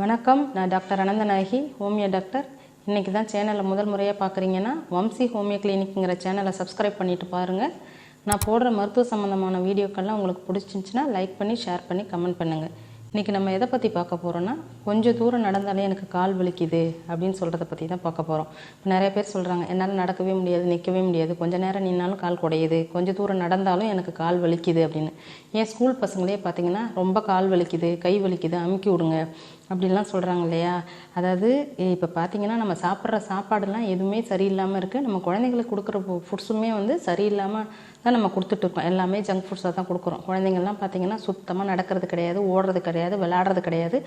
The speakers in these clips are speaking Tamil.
வணக்கம். நான் டாக்டர் அனந்தநாயகி ஹோமியோ டாக்டர். இன்றைக்கி தான் சேனலை முதல் முறையாக பார்க்குறீங்கன்னா வம்சி ஹோமியோ கிளினிக்குங்கிற சேனலை சப்ஸ்கிரைப் பண்ணிவிட்டு பாருங்கள் நான் போடுற மருத்துவ சம்மந்தமான வீடியோக்கள்லாம் உங்களுக்கு பிடிச்சிருந்துச்சின்னா லைக் பண்ணி ஷேர் பண்ணி கமெண்ட் பண்ணுங்கள் இன்றைக்கி நம்ம எதை பற்றி பார்க்க போகிறோன்னா கொஞ்சம் தூரம் நடந்தாலே எனக்கு கால் வலிக்குது அப்படின்னு சொல்கிறத பற்றி தான் பார்க்க போகிறோம் இப்போ நிறைய பேர் சொல்கிறாங்க என்னால் நடக்கவே முடியாது நிற்கவே முடியாது. கொஞ்சம் நேரம் நின்னாலும் கால் குடையுது. கொஞ்சம் தூரம் நடந்தாலும் எனக்கு கால் வலிக்குது அப்படின்னு. ஏன் ஸ்கூல் பசங்களே பார்த்தீங்கன்னா ரொம்ப கால் வலிக்குது கை வலிக்குது அமுக்கி விடுங்க. அப்படிலாம் சொல்கிறாங்க இல்லையா? அதாவது இப்போ பார்த்தீங்கன்னா நம்ம சாப்பிட்ற சாப்பாடுலாம் எதுவுமே சரியில்லாமல் இருக்குது நம்ம குழந்தைங்களுக்கு கொடுக்குற ஃபுட்ஸுமே வந்து சரியில்லாமல் தான் நம்ம கொடுத்துட்ருக்கோம் எல்லாமே ஜங்க் ஃபுட்ஸாக தான் கொடுக்குறோம். குழந்தைங்கள்லாம் பார்த்தீங்கன்னா சுத்தமாக நடக்கிறது கிடையாது ஓடுறது கிடையாது விளையாடுறது கிடையாது.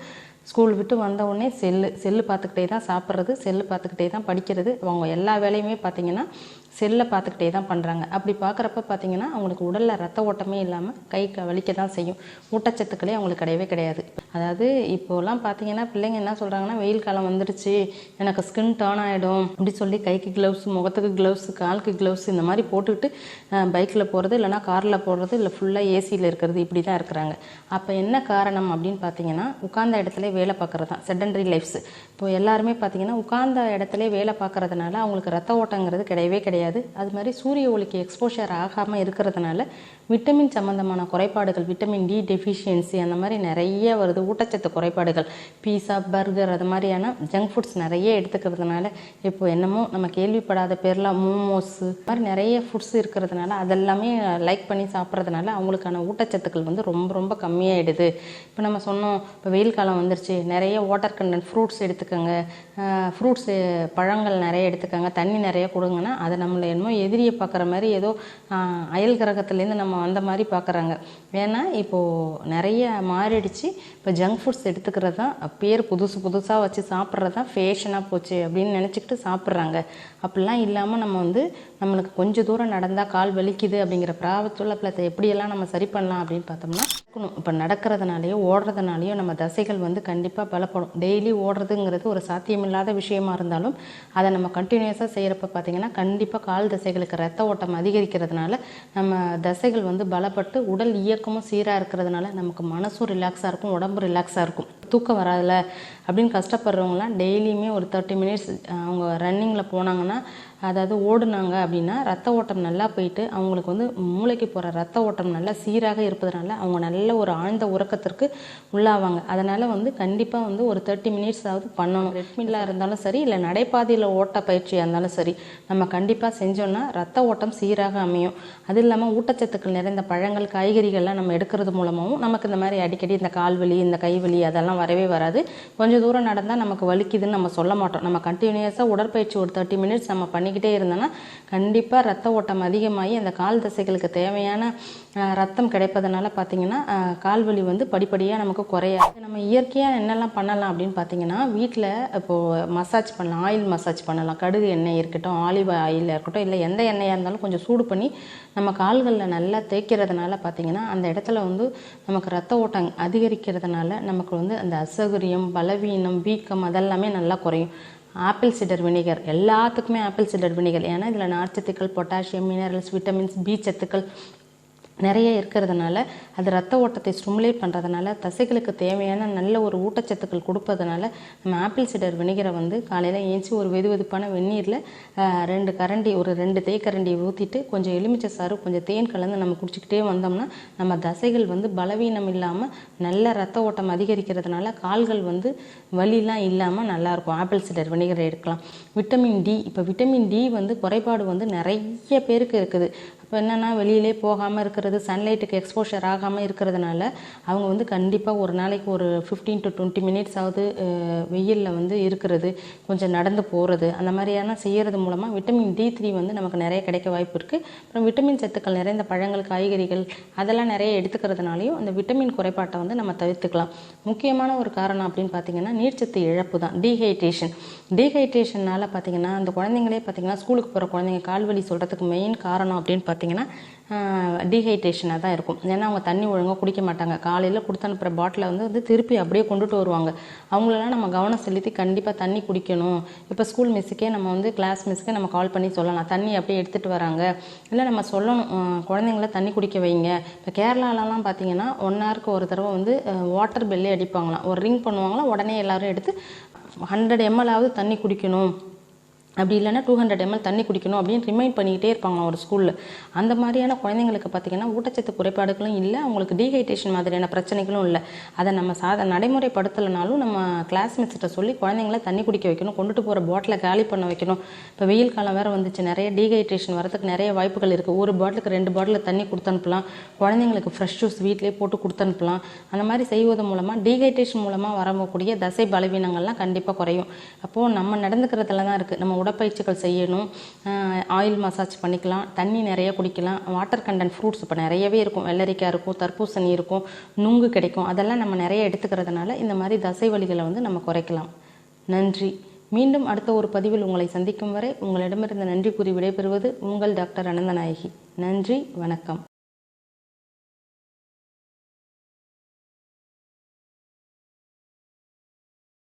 ஸ்கூல் விட்டு வந்த உடனே செல்லு செல்லு பார்த்துக்கிட்டே தான் சாப்பிட்றது செல்லு பார்த்துக்கிட்டே தான் படிக்கிறது. அவங்க எல்லா வேலையுமே பார்த்தீங்கன்னா செல்லை பார்த்துக்கிட்டே தான் பண்ணுறாங்க அப்படி பார்க்குறப்ப பார்த்தீங்கன்னா அவங்களுக்கு உடலில் ரத்த ஓட்டமே இல்லாமல் கை வலிக்க தான் செய்யும். ஊட்டச்சத்துக்களே அவங்களுக்கு கிடையவே கிடையாது. அதாவது இப்போலாம் பார்த்தீங்கன்னா பிள்ளைங்க என்ன சொல்கிறாங்கன்னா வெயில் காலம் வந்துடுச்சு எனக்கு ஸ்கின் டர்ன் ஆகிடும் அப்படி சொல்லி கைக்கு க்ளவுஸ் முகத்துக்கு க்ளவுஸ் காலுக்கு க்ளவுஸ் இந்த மாதிரி போட்டுக்கிட்டு பைக்கில் போகிறது இல்லைனா காரில் போடுறது இல்லை ஃபுல்லாக ஏசியில் இருக்கிறது இப்படி தான் இருக்கிறாங்க. அப்போ என்ன காரணம் அப்படின்னு பார்த்தீங்கன்னா உட்கார்ந்த இடத்துல வேலை பார்க்குறது தான். செடண்டரி லைஃப்ஸ் இப்போ எல்லாருமே பார்த்தீங்கன்னா உட்கார்ந்த இடத்துல வேலை பார்க்கறதுனால அவங்களுக்கு ரத்த ஓட்டங்கிறது கிடையவே கிடையாது. அது மாதிரி சூரிய ஒளிக்கு எக்ஸ்போஷர் ஆகாமல் இருக்கிறதுனால விட்டமின் சம்மந்தமான குறைபாடுகள் விட்டமின் டி டெஃபிஷியன்சி அந்த மாதிரி நிறைய வருது. ஊட்டச்சத்து குறைபாடுகள் பீஸா பர்கர் அது மாதிரியான ஜங்க் ஃபுட்ஸ் நிறைய எடுத்துக்கிறதுனால இப்போ என்னமோ நம்ம கேள்விப்படாத பேர்லாம் மோமோஸ் மாதிரி நிறைய ஃபுட்ஸ் இருக்கிறதுனால அதெல்லாமே லைக் பண்ணி சாப்பிட்றதுனால அவங்களுக்கான ஊட்டச்சத்துக்கள் வந்து ரொம்ப ரொம்ப கம்மியாயிடுது. இப்போ நம்ம சொன்னோம் இப்போ வெயில் காலம் வந்துருச்சு நிறைய வாட்டர் கண்டென்ட் ஃப்ரூட்ஸ் எடுத்துக்கோங்க. ஃப்ரூட்ஸு பழங்கள் நிறைய எடுத்துக்கோங்க தண்ணி நிறைய கொடுங்கன்னா அதை நம்ம நம்மளை என்னமோ எதிரியை பார்க்குற மாதிரி ஏதோ அயல் கிரகத்துலேருந்து நம்ம வந்த மாதிரி பார்க்குறாங்க. ஏன்னா இப்போது நிறைய மாறிடுச்சு. இப்போ ஜங்க் ஃபுட்ஸ் எடுத்துக்கிறது தான் பேர் புதுசு புதுசாக வச்சு சாப்பிட்றது தான் ஃபேஷனாக போச்சு அப்படின்னு நினச்சிக்கிட்டு சாப்பிட்றாங்க. அப்படிலாம் இல்லாமல் நம்ம வந்து நம்மளுக்கு கொஞ்சம் தூரம் நடந்தால் கால் வலிக்குது அப்படிங்கிற பிராபத்துள்ள பிளத்தை எப்படியெல்லாம் நம்ம சரி பண்ணலாம் அப்படின்னு பார்த்தோம்னா இப்போ நடக்கிறதுனாலையோ ஓடுறதுனாலையோ நம்ம தசைகள் வந்து கண்டிப்பாக பலப்படும். டெய்லி ஓடுறதுங்கிறது ஒரு சாத்தியமில்லாத விஷயமா இருந்தாலும் அதை நம்ம கண்டினியூஸாக செய்கிறப்ப பார்த்தீங்கன்னா கண்டிப்பாக கால் தசைகளுக்கு ரத்த ஓட்டம் அதிகரிக்கிறதுனால நம்ம தசைகள் வந்து பலப்பட்டு உடல் இயக்கமும் சீராக இருக்கிறதுனால நமக்கு மனசும் ரிலாக்ஸாக இருக்கும் உடம்பு ரிலாக்ஸாக இருக்கும். தூக்கம் வராதுல அப்படின்னு கஷ்டப்படுறவங்களாம் டெய்லியுமே ஒரு தேர்ட்டி மினிட்ஸ் அவங்க ரன்னிங்கில் போனாங்கன்னா அதாவது ஓடுனாங்க அப்படின்னா ரத்த ஓட்டம் நல்லா போயிட்டு அவங்களுக்கு வந்து மூளைக்கு போகிற ரத்த ஓட்டம் நல்லா சீராக இருப்பதனால அவங்க நல்ல ஒரு ஆழ்ந்த உறக்கத்திற்கு உள்ளாவாங்க. அதனால் வந்து கண்டிப்பாக வந்து ஒரு தேர்ட்டி மினிட்ஸ் ஆகுது பண்ணணும். ரெட்மில்லாக இருந்தாலும் சரி இல்லை நடைபாதையில் ஓட்ட பயிற்சியாக இருந்தாலும் சரி நம்ம கண்டிப்பாக செஞ்சோன்னா ரத்த ஓட்டம் சீராக அமையும். அது இல்லாமல் ஊட்டச்சத்துக்கள் நிறைந்த பழங்கள் காய்கறிகள்லாம் நம்ம எடுக்கிறது மூலமாகவும் நமக்கு இந்த மாதிரி அடிக்கடி இந்த கால் வலி இந்த கை வலி அதெல்லாம் வரவே வராது. கொஞ்சம் தூரம் நடந்தால் நமக்கு வலிக்குதுன்னு நம்ம சொல்ல மாட்டோம். நம்ம கண்டினியூஸாக உடற்பயிற்சி ஒரு தேர்ட்டி மினிட்ஸ் நம்ம பண்ணிக்கிட்டே இருந்தோன்னா கண்டிப்பாக ரத்த ஓட்டம் அதிகமாகி அந்த கால் தசைகளுக்கு தேவையான ரத்தம் கிடைப்பதனால பார்த்தீங்கன்னா கால் வலி வந்து படிப்படியாக நமக்கு குறையாது. நம்ம இயற்கையாக என்னெல்லாம் பண்ணலாம் அப்படின்னு பார்த்தீங்கன்னா வீட்டில் இப்போது மசாஜ் பண்ணலாம் ஆயில் மசாஜ் பண்ணலாம். கடுகு எண்ணெய் இருக்கட்டும் ஆலிவ் ஆயில் இருக்கட்டும் இல்லை எந்த எண்ணெயாக இருந்தாலும் கொஞ்சம் சூடு பண்ணி நம்ம கால்களில் நல்லா தேய்க்கிறதுனால பார்த்தீங்கன்னா அந்த இடத்துல வந்து நமக்கு ரத்த ஓட்டம் அதிகரிக்கிறதுனால நமக்கு வந்து அந்த அசௌகரியம் பலவீனம் வீக்கம் அதெல்லாமே நல்லா குறையும். ஆப்பிள் சிடர் வினிகர் எல்லாத்துக்குமே ஆப்பிள் சிடர் வினிகர் ஏன்னா இதில் நார்ச்சத்துக்கள் பொட்டாசியம் மினரல்ஸ் விட்டமின்ஸ் பி சத்துக்கள் நிறைய இருக்கிறதுனால அது ரத்த ஓட்டத்தை ஸ்டிமுலேட் பண்ணுறதுனால தசைகளுக்கு தேவையான நல்ல ஒரு ஊட்டச்சத்துக்கள் கொடுப்பதுனால நம்ம ஆப்பிள் சிடர் வினிகரை வந்து காலையில் ஏஞ்சி ஒரு வெது வெதுப்பான வெந்நீரில் ரெண்டு கரண்டி ஒரு ரெண்டு தேக்கரண்டியை ஊற்றிட்டு கொஞ்சம் எலுமிச்சை சாறு கொஞ்சம் தேன் கலந்து நம்ம குடிச்சிக்கிட்டே வந்தோம்னா நம்ம தசைகள் வந்து பலவீனம் இல்லாமல் நல்ல ரத்த ஓட்டம் அதிகரிக்கிறதுனால கால்கள் வந்து வலிலாம் இல்லாமல் நல்லாயிருக்கும். ஆப்பிள் சிடர் வினிகரை எடுக்கலாம். விட்டமின் டி இப்போ விட்டமின் டி வந்து குறைபாடு வந்து நிறைய பேருக்கு இருக்குது. இப்போ என்னென்னா வெளியிலே போகாமல் இருக்கிற இருக்கிறது சன்லைட்டுக்கு எக்ஸ்போஷர் ஆகாமல் இருக்கிறதுனால அவங்க வந்து கண்டிப்பாக ஒரு நாளைக்கு ஒரு ஃபிஃப்டீன் டு டுவெண்ட்டி மினிட்ஸ் ஆகுது வெயிலில் வந்து இருக்கிறது கொஞ்சம் நடந்து போகிறது அந்த மாதிரியான செய்கிறது மூலமாக விட்டமின் டி த்ரீ வந்து நமக்கு நிறைய கிடைக்க வாய்ப்பு இருக்குது அப்புறம் விட்டமின் சத்துக்கள் நிறைந்த பழங்கள் காய்கறிகள் அதெல்லாம் நிறைய எடுத்துக்கிறதுனாலையும் அந்த விட்டமின் குறைபாட்டை வந்து நம்ம தவிர்த்துக்கலாம். முக்கியமான ஒரு காரணம் அப்படின்னு பார்த்தீங்கன்னா நீர்ச்சத்து இழப்பு தான் டீஹைட்ரேஷன் டீஹைட்ரேஷனால் பார்த்தீங்கன்னா அந்த குழந்தைங்களே பார்த்தீங்கன்னா ஸ்கூலுக்கு போகிற குழந்தைங்க கால்வலி சொல்கிறதுக்கு மெயின் காரணம் அப்படின்னு பார்த்தீங்கன்னா டீஹைட்ரேஷனாக தான் இருக்கும். ஏன்னா அவங்க தண்ணி ஒழுங்காக குடிக்க மாட்டாங்க. காலையில் கொடுத்து அனுப்புகிற பாட்டிலை வந்து வந்து திருப்பி அப்படியே கொண்டுட்டு வருவாங்க. அவங்களெல்லாம் நம்ம கவனம் செலுத்தி கண்டிப்பாக தண்ணி குடிக்கணும். இப்போ ஸ்கூல் மிஸ்ஸுக்கே நம்ம வந்து கிளாஸ் மிஸ்ஸுக்கே நம்ம கால் பண்ணி சொல்லலாம். தண்ணி அப்படியே எடுத்துகிட்டு வராங்க. இல்லை நம்ம சொல்லணும். குழந்தைங்கள தண்ணி குடிக்க வைங்க. இப்போ கேரளாலலாம் பார்த்தீங்கன்னா ஒன் ஹவருக்கு ஒரு தடவை வந்து வாட்டர் பெல்லே அடிப்பாங்களாம். ஒரு ரிங் பண்ணுவாங்களாம். உடனே எல்லாரும் எடுத்து ஹண்ட்ரட் எம்எல்லாவது தண்ணி குடிக்கணும். அப்படி இல்லைன்னா டூ ஹண்ட்ரட் எம்எல் தண்ணி குடிக்கணும் அப்படின்னு ரிமைண்ட் பண்ணிக்கிட்டே இருப்பாங்க ஒரு ஸ்கூலில் அந்த மாதிரியான குழந்தைங்களுக்கு பார்த்திங்கன்னா ஊட்டச்சத்து குறைபாடுகளும் இல்லை அவங்களுக்கு டீஹைட்ரேஷன் மாதிரியான பிரச்சனைகளும் இல்லை. அதை நம்ம சாத நடைமுறைப்படுத்தலைனாலும் நம்ம கிளாஸ்மேட்ஸ்கிட்ட சொல்லி குழந்தைங்கள தண்ணி குடிக்க வைக்கணும் கொண்டுட்டு போகிற பாட்டிலை காலி பண்ண வைக்கணும். இப்போ வெயில் காலம் வேறு வந்துச்சு நிறைய டீஹைட்ரேஷன் வரதுக்கு நிறைய வாய்ப்புகள் இருக்குது ஒரு பாட்டிலுக்கு ரெண்டு பாட்டில் தண்ணி கொடுத்து அனுப்பலாம். குழந்தைங்களுக்கு ஃப்ரெஷ் ஜூஸ் வீட்டிலே போட்டு கொடுத்து அனுப்பலாம். அந்த மாதிரி செய்வதன் மூலமாக டீஹைட்ரேஷன் மூலமாக வரக்கூடிய தசை பலவீனங்கள்லாம் கண்டிப்பாக குறையும். அப்போது நம்ம நடந்துக்கிறதுல தான் இருக்குது நம்ம உடற்பயிற்சிகள் செய்யணும். ஆயில் மசாஜ் பண்ணிக்கலாம். தண்ணி நிறைய குடிக்கலாம். வாட்டர் கண்டென்ட் ஃப்ரூட்ஸ் இப்போ நிறையவே இருக்கும். வெள்ளரிக்காய் இருக்கும் தர்பூசணி இருக்கும் நுங்கு கிடைக்கும். அதெல்லாம் நம்ம நிறைய எடுத்துக்கிறதுனால இந்த மாதிரி தசை வலிகளை வந்து நம்ம குறைக்கலாம். நன்றி. மீண்டும் அடுத்த ஒரு பதிவில் உங்களை சந்திக்கும் வரை உங்களிடமிருந்து நன்றி கூறி விடைபெறுவது உங்கள் டாக்டர் அனந்தநாயகி. நன்றி வணக்கம்.